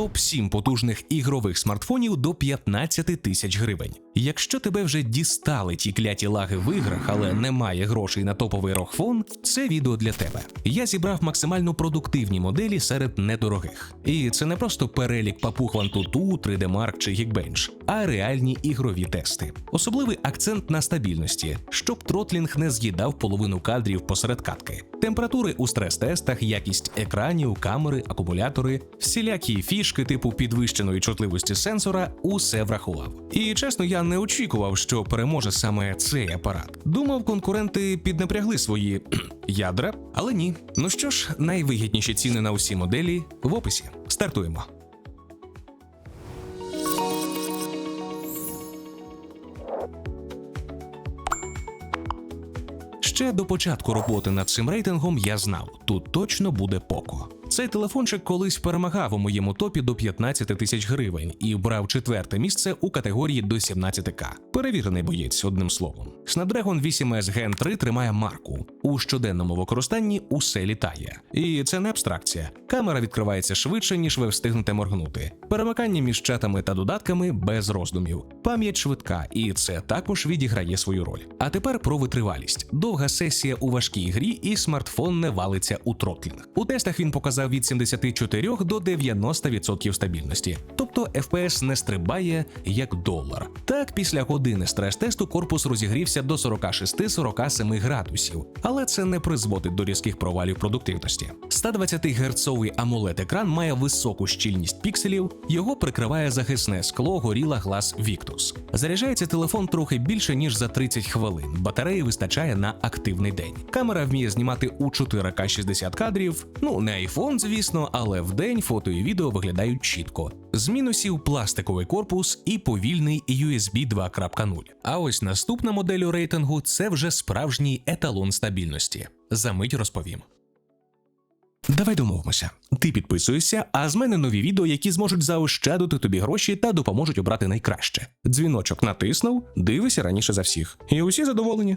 Топ 7 потужних ігрових смартфонів до 15 тисяч гривень. Якщо тебе вже дістали ті кляті лаги в іграх, але немає грошей на топовий рогфон, це відео для тебе. Я зібрав максимально продуктивні моделі серед недорогих. І це не просто перелік папух Antutu, 3D Mark чи Geekbench, а реальні ігрові тести. Особливий акцент на стабільності, щоб тротлінг не з'їдав половину кадрів посеред катки. Температури у стрес-тестах, якість екранів, камери, акумулятори, всілякі фішки типу підвищеної чутливості сенсора усе врахував. І чесно, я не очікував, що переможе саме цей апарат. Думав, конкуренти піднапрягли свої ядра, але ні. Ну що ж, найвигідніші ціни на усі моделі в описі. Стартуємо. Ще до початку роботи над цим рейтингом я знав, тут точно буде Poco. Цей телефончик колись перемагав у моєму топі до 15 тисяч гривень і брав четверте місце у категорії до 17к. Перевірений боєць, одним словом. Snapdragon 8S Gen 3 тримає марку. У щоденному використанні усе літає. І це не абстракція. Камера відкривається швидше, ніж ви встигнете моргнути. Перемикання між чатами та додатками без роздумів. Пам'ять швидка, і це також відіграє свою роль. А тепер про витривалість. Довга сесія у важкій грі, і смартфон не валиться у тротлінг. У тестах він показав від 74 до 90% стабільності. Тобто FPS не стрибає як долар. Так, після години стрес-тесту корпус розігрівся до 46-47 градусів, але це не призводить до різких провалів продуктивності. 120 герцовий amoled екран має високу щільність пікселів, його прикриває захисне скло Gorilla Glass Victus. Заряджається телефон трохи більше ніж за 30 хвилин. Батареї вистачає на активний день. Камера вміє знімати у 4К 60 кадрів. Ну не iPhone, звісно, але вдень фото і відео виглядають чітко. З мінусів пластиковий корпус і повільний USB 2.0. А ось наступна модель у рейтингу це вже справжній еталон стабільності. Замить розповім. Давай домовимося. Ти підписуєшся, а з мене нові відео, які зможуть заощадити тобі гроші та допоможуть обрати найкраще. Дзвіночок натиснув, дивися раніше за всіх. І усі задоволені.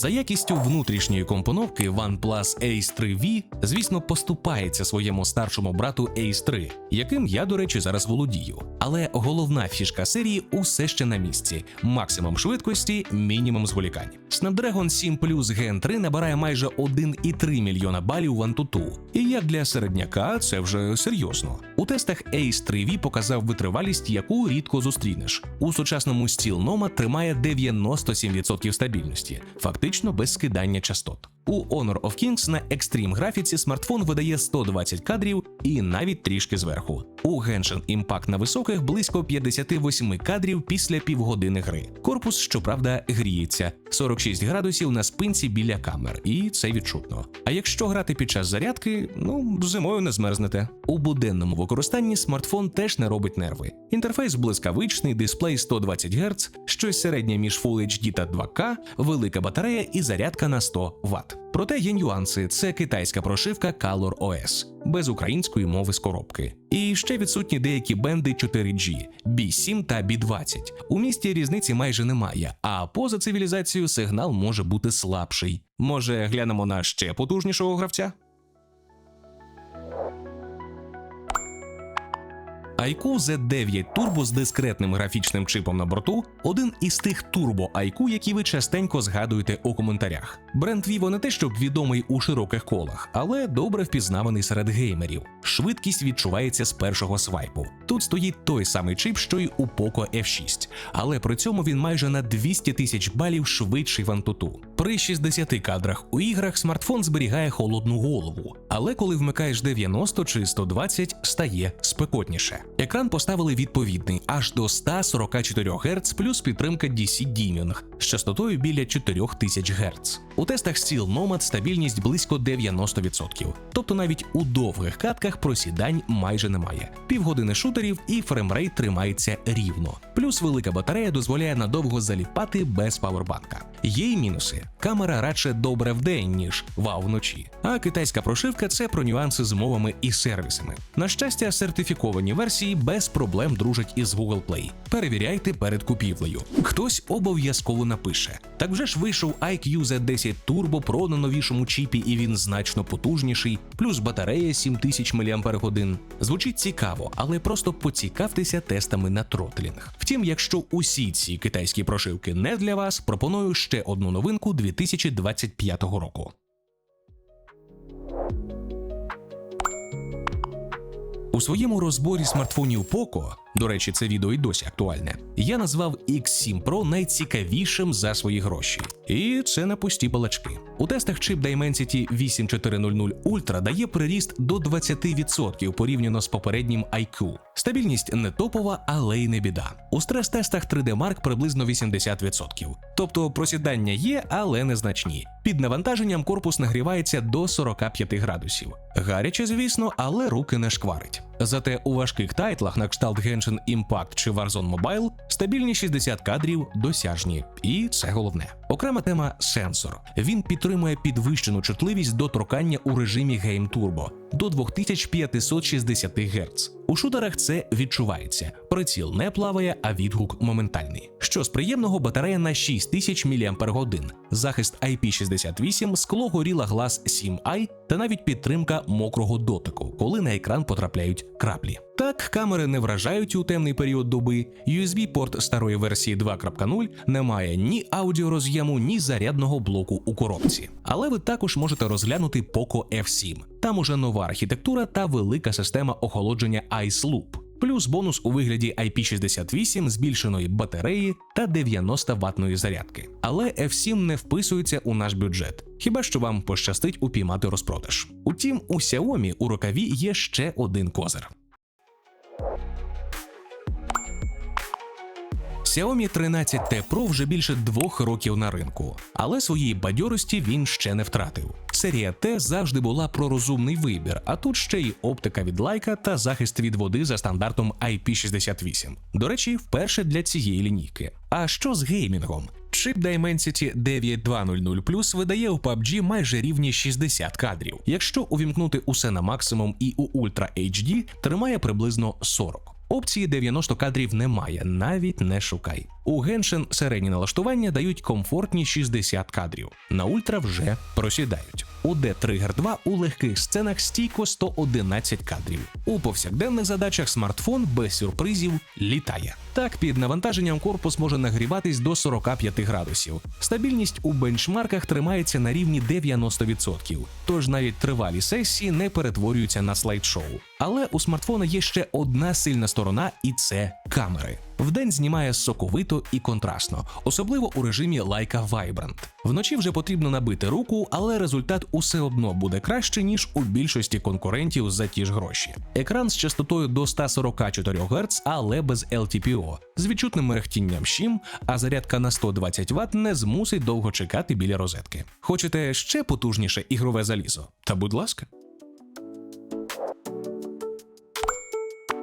За якістю внутрішньої компоновки OnePlus Ace 3V, звісно, поступається своєму старшому брату Ace 3, яким я, до речі, зараз володію. Але головна фішка серії усе ще на місці: максимум швидкості, мінімум зволікань. Snapdragon 7 Plus Gen 3 набирає майже 1,3 мільйона балів в Antutu. І як для середняка, це вже серйозно. У тестах Ace 3V показав витривалість, яку рідко зустрінеш. У сучасному стіл Nomad тримає 97% стабільності, фактично без скидання частот. У Honor of Kings на екстрім графіці смартфон видає 120 кадрів і навіть трішки зверху. У Genshin Impact на високих близько 58 кадрів після півгодини гри. Корпус, щоправда, гріється 46 градусів на спинці біля камер, і це відчутно. А якщо грати під час зарядки, ну зимою не змерзнете. У буденному використанні смартфон теж не робить нерви. Інтерфейс блискавичний, дисплей 120 Гц, щось середнє між Full HD та 2К, велика батарея і зарядка на 100 Вт. Проте є нюанси: це китайська прошивка Color OS, без української мови з коробки. І ще відсутні деякі бенди 4G, B7 та B20. У місті різниці майже немає, а поза цивілізацією сигнал може бути слабший. Може, глянемо на ще потужнішого гравця? iQOO Z9 Turbo з дискретним графічним чипом на борту один із тих турбо iQOO, які ви частенько згадуєте у коментарях. Бренд Vivo не те, щоб відомий у широких колах, але добре впізнаваний серед геймерів. Швидкість відчувається з першого свайпу. Тут стоїть той самий чип, що й у Poco F6, але при цьому він майже на 200 тисяч балів швидший в Antutu. При 60 кадрах у іграх смартфон зберігає холодну голову, але коли вмикаєш 90 чи 120, стає спекотніше. Екран поставили відповідний аж до 144 Гц плюс підтримка DC Dimming з частотою біля 4000 Гц. У тестах Steel Nomad стабільність близько 90%. Тобто навіть у довгих катках просідань майже немає. Півгодини шутерів і фреймрейт тримається рівно. Плюс велика батарея дозволяє надовго заліпати без павербанка. Є й мінуси. Камера радше добре вдень, ніж вау вночі. А китайська прошивка це про нюанси з мовами і сервісами. На щастя, сертифіковані версії без проблем дружать із Google Play. Перевіряйте перед купівлею. Хтось обов'язково напише: так вже ж вийшов IQ Z10 Turbo Pro на новішому чіпі, і він значно потужніший, плюс батарея 7000 мАч. Звучить цікаво, але просто поцікавтеся тестами на тротлінг. Втім, якщо усі ці китайські прошивки не для вас, пропоную ще одну новинку 2025 року. У своєму розборі смартфонів Poco, до речі, це відео і досі актуальне, я назвав X7 Pro найцікавішим за свої гроші. І це на пусті балачки. У тестах чип Dimensity 8400 Ultra дає приріст до 20% порівняно з попереднім IQ. Стабільність не топова, але й не біда. У стрес-тестах 3D Mark приблизно 80%. Тобто просідання є, але незначні. Під навантаженням корпус нагрівається до 45 градусів. Гаряче, звісно, але руки не шкварить. Зате у важких тайтлах на кшталт Genshin Impact чи Warzone Mobile стабільні 60 кадрів досяжні, і це головне. Окрема тема сенсор. Він підтримує підвищену чутливість до торкання у режимі Game Turbo до 2560 Гц. У шутерах це відчувається. Приціл не плаває, а відгук моментальний. Що з приємного батарея на 6000 мАч, захист IP68, скло горіла глаз 7i та навіть підтримка мокрого дотику, коли на екран потрапляють краплі. Так, камери не вражають у темний період доби. USB-порт старої версії 2.0 не має ні аудіороз'єму, ні зарядного блоку у коробці. Але ви також можете розглянути Poco F7. Там уже нова архітектура та велика система охолодження Ice Loop. Плюс бонус у вигляді IP68 збільшеної батареї та 90 ватної зарядки. Але F7 не вписується у наш бюджет. Хіба що вам пощастить упіймати розпродаж? Утім, у Xiaomi у рукаві є ще один козир. Xiaomi 13T Pro вже більше двох років на ринку, але своєї бадьорості він ще не втратив. Серія Т завжди була про розумний вибір, а тут ще й оптика від лайка та захист від води за стандартом IP68. До речі, вперше для цієї лінійки. А що з геймінгом? Чип Dimensity 9200 Plus видає у PUBG майже рівні 60 кадрів. Якщо увімкнути усе на максимум і у Ultra HD, тримає приблизно 40. Опції 90 кадрів немає, навіть не шукай. У Genshin середні налаштування дають комфортні 60 кадрів, на ультра вже просідають. У D-Trigger 2 у легких сценах стійко 111 кадрів. У повсякденних задачах смартфон без сюрпризів літає. Так, під навантаженням корпус може нагріватись до 45 градусів. Стабільність у бенчмарках тримається на рівні 90%, тож навіть тривалі сесії не перетворюються на слайд-шоу. Але у смартфона є ще одна сильна сторона, і це камери. Вдень знімає соковито і контрастно, особливо у режимі Leica Vibrant. Вночі вже потрібно набити руку, але результат усе одно буде краще, ніж у більшості конкурентів за ті ж гроші. Екран з частотою до 144 Гц, але без LTPO, з відчутним мерехтінням щім, а зарядка на 120 Вт не змусить довго чекати біля розетки. Хочете ще потужніше ігрове залізо? Та будь ласка.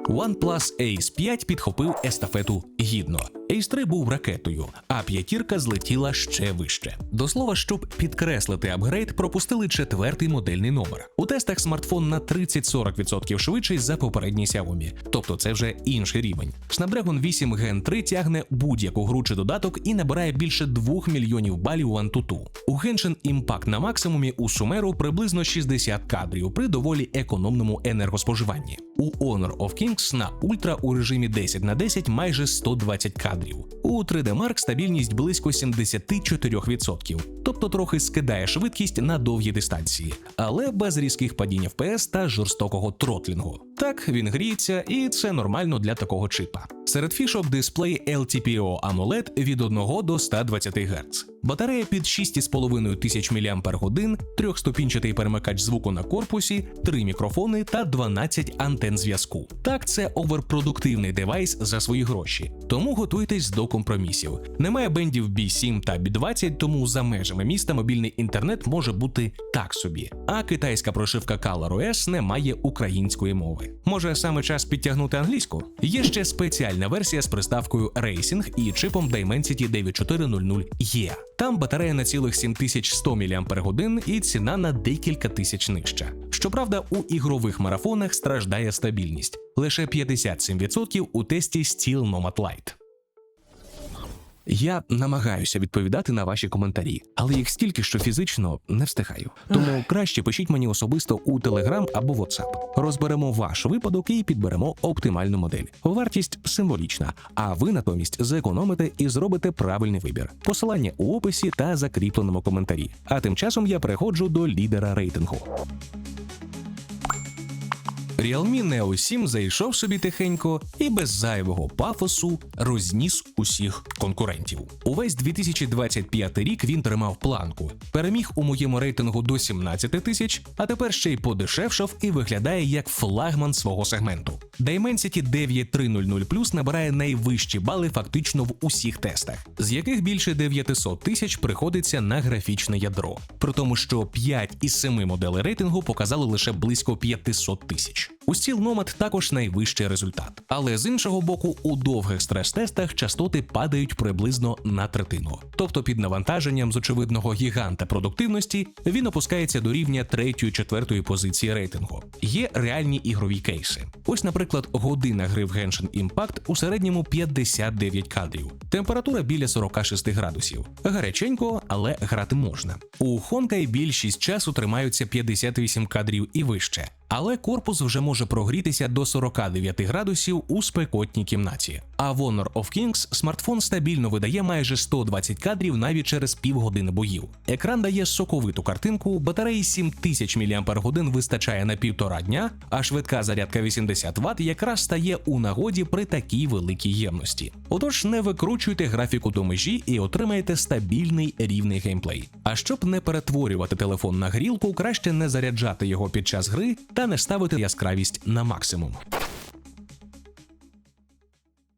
OnePlus Ace 5 підхопив естафету гідно. Ace 3 був ракетою, а п'ятірка злетіла ще вище. До слова, щоб підкреслити апгрейд, пропустили четвертий модельний номер. У тестах смартфон на 30-40% швидший за попередній Xiaomi, тобто це вже інший рівень. Snapdragon 8 Gen 3 тягне будь-яку гру чи додаток і набирає більше 2 мільйонів балів Antutu. У Genshin Impact на максимумі у Sumeru приблизно 60 кадрів при доволі економному енергоспоживанні. У Honor of Kings на Ultra у режимі 10 на 10 майже 120 кадрів. У 3D Mark стабільність близько 74%, тобто трохи скидає швидкість на довгі дистанції, але без різких падінь FPS та жорстокого тротлінгу. Так, він гріється, і це нормально для такого чипа. Серед фішок дисплей LTPO AMOLED від 1 до 120 Гц. Батарея під 6,5 тисяч мАч, трьохступінчатий перемикач звуку на корпусі, 3 мікрофони та 12 антен зв'язку. Так, це оверпродуктивний девайс за свої гроші, тому готуйтесь до компромісів. Немає бендів B7 та B20, тому за межами міста мобільний інтернет може бути так собі. А китайська прошивка ColorOS не має української мови. Може саме час підтягнути англійську? Є ще спеціальна версія з приставкою Racing і чипом Dimensity 9400E. Там батарея на цілих 7100 мАч і ціна на декілька тисяч нижча. Щоправда, у ігрових марафонах страждає стабільність лише 57% у тесті Steel Nomad Lite. Я намагаюся відповідати на ваші коментарі, але їх стільки, що фізично не встигаю. Тому краще пишіть мені особисто у Telegram або WhatsApp. Розберемо ваш випадок і підберемо оптимальну модель. Вартість символічна, а ви натомість зекономите і зробите правильний вибір. Посилання у описі та закріпленому коментарі. А тим часом я переходжу до лідера рейтингу. Realme Neo 7 зайшов собі тихенько і без зайвого пафосу розніс усіх конкурентів. Увесь 2025 рік він тримав планку, переміг у моєму рейтингу до 17 тисяч, а тепер ще й подешевшав і виглядає як флагман свого сегменту. Dimensity 9300 Plus набирає найвищі бали фактично в усіх тестах, з яких більше 900 тисяч приходиться на графічне ядро, при тому, що 5 із 7 моделей рейтингу показали лише близько 500 тисяч. У Steel Nomad також найвищий результат, але з іншого боку, у довгих стрес-тестах частоти падають приблизно на третину. Тобто під навантаженням з очевидного гіганта продуктивності він опускається до рівня 3-4 позиції рейтингу. Є реальні ігрові кейси. Ось, наприклад, година гри в Genshin Impact у середньому 59 кадрів, температура біля 46 градусів. Гаряченько, але грати можна. У Honkai більшість часу тримаються 58 кадрів і вище. Але корпус вже може прогрітися до 49 градусів у спекотній кімнаті. А в Honor of Kings смартфон стабільно видає майже 120 кадрів навіть через півгодини боїв. Екран дає соковиту картинку, батареї 7000 мАч вистачає на півтора дня, а швидка зарядка 80 Вт якраз стає у нагоді при такій великій ємності. Отож, не викручуйте графіку до межі і отримаєте стабільний рівний геймплей. А щоб не перетворювати телефон на грілку, краще не заряджати його під час гри та не ставити яскравість на максимум.